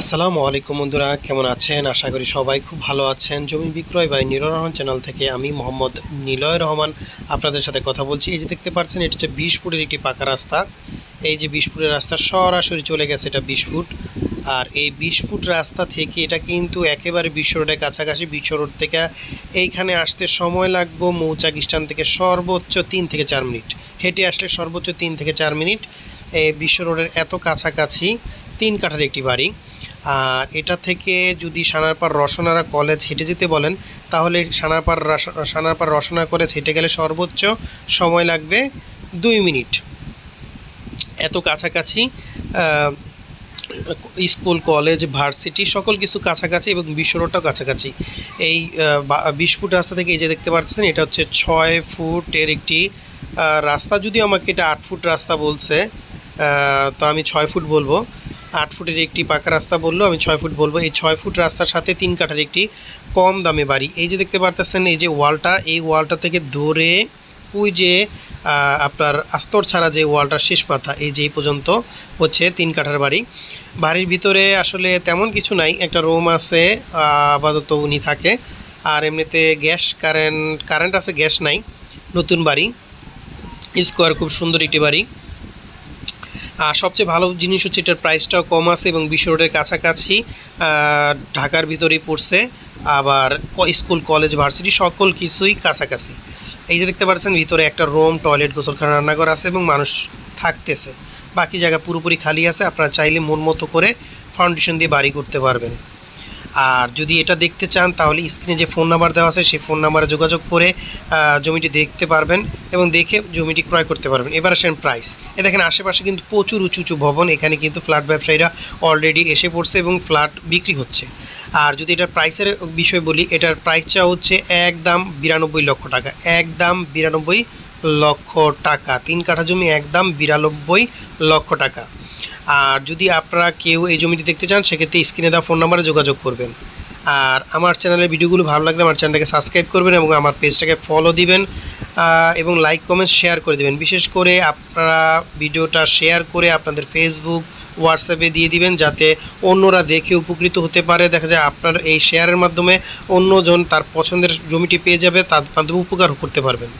আসসালামু আলাইকুম বন্ধুরা, কেমন আছেন? আশা করি সবাই খুব ভালো আছেন। জমি বিক্রয় বাই নীলয় রহমান চ্যানেল থেকে আমি মোহাম্মদ নিলয় রহমান আপনাদের সাথে কথা বলছি। এই যে দেখতে পাচ্ছেন, এটা হচ্ছে বিশ ফুটের একটি পাকা রাস্তা। এই যে বিশ ফুটের রাস্তা সরাসরি চলে গেছে এটা বিশ ফুট আর এই বিশ ফুট রাস্তা থেকে এটা কিন্তু একেবারে বিশ্ব রোডের কাছাকাছি, বিশ্ব রোড থেকে এইখানে আসতে সময় লাগবো মৌচাক স্ট্যান্ড থেকে সর্বোচ্চ তিন থেকে চার মিনিট। হেঁটে আসলে সর্বোচ্চ তিন থেকে চার মিনিট। এই বিশ্ব রোডের এত কাছাকাছি, তিন কাঠার একটি বাড়ি। আর এটা থেকে যদি সানারপাড় রসনারা কলেজ হেঁটে যেতে বলেন, তাহলে সানারপাড় সানারপাড় রসনা কলেজ হেঁটে গেলে সর্বোচ্চ সময় লাগবে দুই মিনিট। এত কাছাকাছি স্কুল, কলেজ, ভার্সিটি, সকল কিছু কাছাকাছি এবং বিশ্ব রোডটাও কাছাকাছি। এই বিশ ফুট রাস্তা থেকে এই যে দেখতে পাচ্ছেন এটা হচ্ছে ছয় ফুটের একটি রাস্তা। যদিও আমাকে এটা আট ফুট রাস্তা বলছে তো আমি ছয় ফুট বলব। আট ফুটের একটি পাকা রাস্তা বলল, আমি ছয় ফুট বলব। এই ছয় ফুট রাস্তার সাথে তিন কাঠার একটি কম দামে বাড়ি। এই যে দেখতে পারতেছেন, এই যে ওয়ালটা, এই ওয়ালটা থেকে ধরে ওই যে আপনার আস্তর ছাড়া যে ওয়ালটা শেষ মাথা এই যে পর্যন্ত হচ্ছে তিন কাঠার বাড়ি। বাড়ির ভিতরে আসলে তেমন কিছু নাই, একটা রুম আছে আপাতত উনি থাকে। আর এমনিতে গ্যাস কারেন্ট কারেন্ট আছে, গ্যাস নাই, নতুন বাড়ি। স্কোয়ার খুব সুন্দর একটি বাড়ি। আর সবচেয়ে ভালো জিনিস হচ্ছে এটার প্রাইসটাও কম আছে এবং বিশ্ব রোডের কাছাকাছি ঢাকার ভিতরেই পড়ছে, আবার স্কুল, কলেজ ভার্সিটি সকল কিছুই কাছাকাছি। এই যে দেখতে পাচ্ছেন, ভিতরে একটা রুম টয়লেট গোসলখানা, রান্নাঘর আছে এবং মানুষ থাকতেছে। বাকি জায়গা পুরোপুরি খালি আছে, আপনারা চাইলে মন মতো করে ফাউন্ডেশন দিয়ে বাড়ি করতে পারবেন। আর যদি এটা দেখতে চান, তাহলে স্ক্রিনে যে ফোন নাম্বার দেওয়া আছে, সেই ফোন নাম্বারে যোগাযোগ করে জমিটি দেখতে পারবেন এবং দেখে জমিটি ক্রয় করতে পারবেন। এবার আসেন প্রাইস এ দেখেন, আশেপাশে কিন্তু প্রচুর উঁচু উঁচু ভবন। এখানে কিন্তু ফ্ল্যাট ব্যবসায়ীরা অলরেডি এসে পড়ছে এবং ফ্ল্যাট বিক্রি হচ্ছে। আর যদি এটার প্রাইসের বিষয় বলি, এটার প্রাইসটা হচ্ছে একদম বিরানব্বই লক্ষ টাকা। একদম বিরানব্বই লক্ষ টাকা। তিন কাঠা জমি একদম বিরানব্বই লক্ষ টাকা। আর যদি আপনারা কেউ এই জমিটি দেখতে চান, সেক্ষেত্রে স্ক্রিনে দেওয়া ফোন নাম্বারে যোগাযোগ করবেন। আর আমার চ্যানেলের ভিডিওগুলো ভালো লাগলে আমার চ্যানেলটাকে সাবস্ক্রাইব করবেন এবং আমার পেজটাকে ফলো দিবেন এবং লাইক কমেন্ট শেয়ার করে দেবেন। বিশেষ করে আপনারা ভিডিওটা শেয়ার করে আপনাদের ফেসবুক হোয়াটসঅ্যাপে দিয়ে দিবেন, যাতে অন্যরা দেখে উপকৃত হতে পারে। দেখা যায় আপনার এই শেয়ারের মাধ্যমে অন্যজন তার পছন্দের জমিটি পেয়ে যাবে, তার মাধ্যমে উপকার করতে পারবেন।